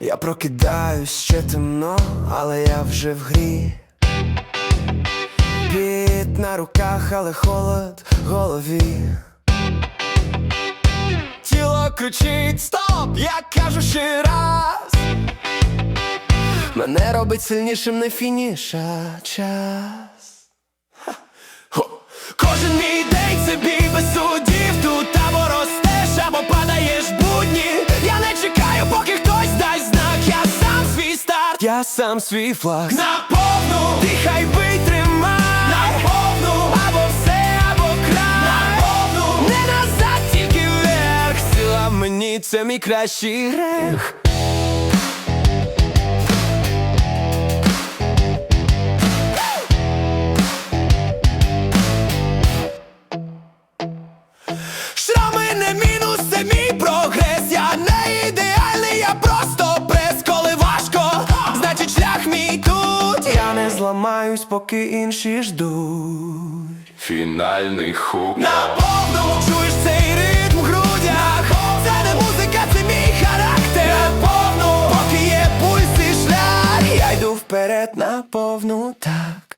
Я прокидаюсь ще темно, але я вже в грі. Піт на руках, але холод в голові. Тіло кричить стоп, я кажу ще раз. Мене робить сильнішим не фініша час. Я сам свій флаг. Наповну, дихай витримай Наповну, або все, або край. Наповну, не назад, тільки вверх. Сила мені це мій кращий грех. Шрами не мінус, зламаюсь, поки інші ждуть. Фінальний хук Наповну чуєш цей ритм в грудях. Це не музика, це мій характер. Наповну, поки є пульс і шлях. Я йду вперед наповну так.